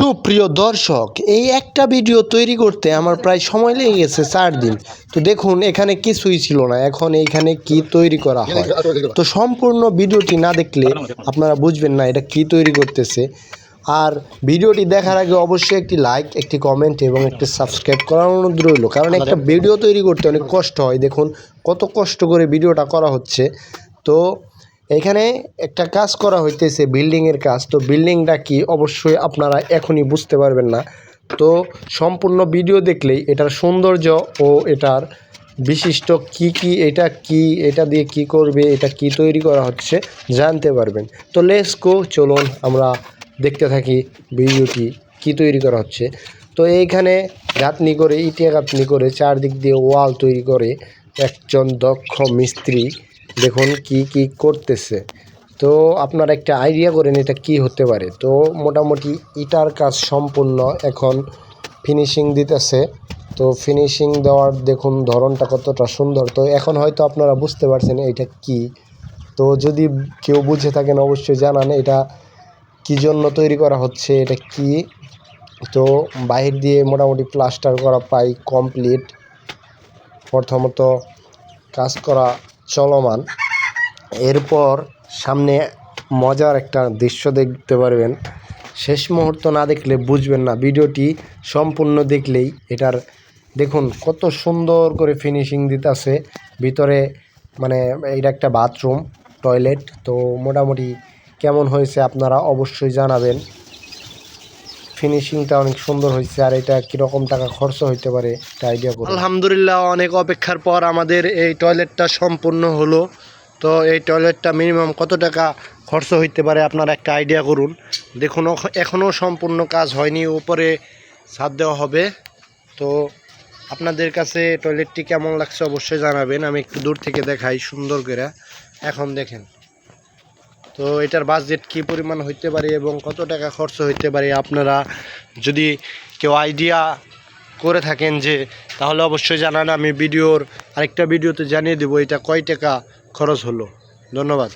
সুপ্রিয় দর্শক, এই একটা ভিডিও তৈরি করতে আমার প্রায় সময় লেগে গেছে চার দিন। তো দেখুন, এখানে কিছুই ছিল না। এখন এইখানে কি তৈরি করা হয়? তো সম্পূর্ণ ভিডিওটি না দেখলে আপনারা বুঝবেন না এটা কি তৈরি করতেছে। আর ভিডিওটি দেখার আগে অবশ্যই একটি লাইক একটি কমেন্ট এবং একটি সাবস্ক্রাইব করার অনুরোধ রইল। কারণ একটা ভিডিও তৈরি করতে অনেক কষ্ট হয়। দেখুন, কত কষ্ট করে ভিডিওটা করা হচ্ছে। তো এখানে একটা কাজ করা হইতেছে, বিল্ডিংয়ের কাজ। তো বিল্ডিংটা কি? অবশ্যই আপনারা এখনই বুঝতে পারবেন না। তো সম্পূর্ণ ভিডিও দেখলেই এটার সৌন্দর্য ও এটার বিশিষ্ট কি কি, এটা কি, এটা দিয়ে কি করবে, এটা কি তৈরি করা হচ্ছে, জানতে পারবেন। তো লেস গো চলুন আমরা দেখতে থাকি ভিডিওটি কি তৈরি করা হচ্ছে। তো এইখানে গাঁথনি করে ইটিয়া গাঁথনি করে চারদিক দিয়ে ওয়াল তৈরি করে একজন দক্ষ মিস্ত্রি দেখুন কি কি করতেছে। তো আপনার একটা আইডিয়া করেন এটা কি হতে পারে। তো মোটামুটি ইটার কাজ সম্পূর্ণ এখন ফিনিশিং দিতেছে। তো ফিনিশিং দেওয়ার দেখুন ধরনটা কতটা সুন্দর। তো এখন হয়তো আপনারা বুঝতে পারছেন এটা কি। তো যদি কেউ বুঝে থাকেন অবশ্যই জানান এটা কি জন্য তৈরি করা হচ্ছে, এটা কি। তো বাহির দিয়ে মোটামুটি প্লাস্টার করা প্রায় কমপ্লিট প্রথমত কাজ করা চলমান। এরপর সামনে মজার একটা দৃশ্য দেখতে পারবেন। শেষ মুহূর্ত না দেখলে বুঝবেন না। ভিডিওটি সম্পূর্ণ দেখলেই এটার, দেখুন কত সুন্দর করে ফিনিশিং দিতেছে। ভিতরে মানে এটা একটা বাথরুম টয়লেট তো মোটামুটি কেমন হয়েছে আপনারা অবশ্যই জানাবেন। ফিনিশিংটা অনেক সুন্দর হয়েছে আর এটা কীরকম টাকা খরচ হইতে পারে একটা আইডিয়া করুন আলহামদুলিল্লাহ, অনেক অপেক্ষার পর আমাদের এই টয়লেটটা সম্পূর্ণ হলো। তো এই টয়লেটটা মিনিমাম কত টাকা খরচ হইতে পারে আপনারা একটা আইডিয়া করুন। দেখুন এখনও সম্পূর্ণ কাজ হয়নি, উপরে ছাদ দেওয়া হবে। তো আপনাদের কাছে টয়লেটটি কেমন লাগছে অবশ্যই জানাবেন, আমি একটু দূর থেকে দেখাই, সুন্দর করে। এখন দেখেন। তো এটার বাজেট কী পরিমাণ হইতে পারে এবং কত টাকা খরচ হইতে পারে আপনারা যদি কেউ আইডিয়া করে থাকেন যে, তাহলে অবশ্যই জানান, আমি ভিডিওর আরেকটা ভিডিওতে জানিয়ে দেবো এটা কয় টাকা খরচ হলো। ধন্যবাদ।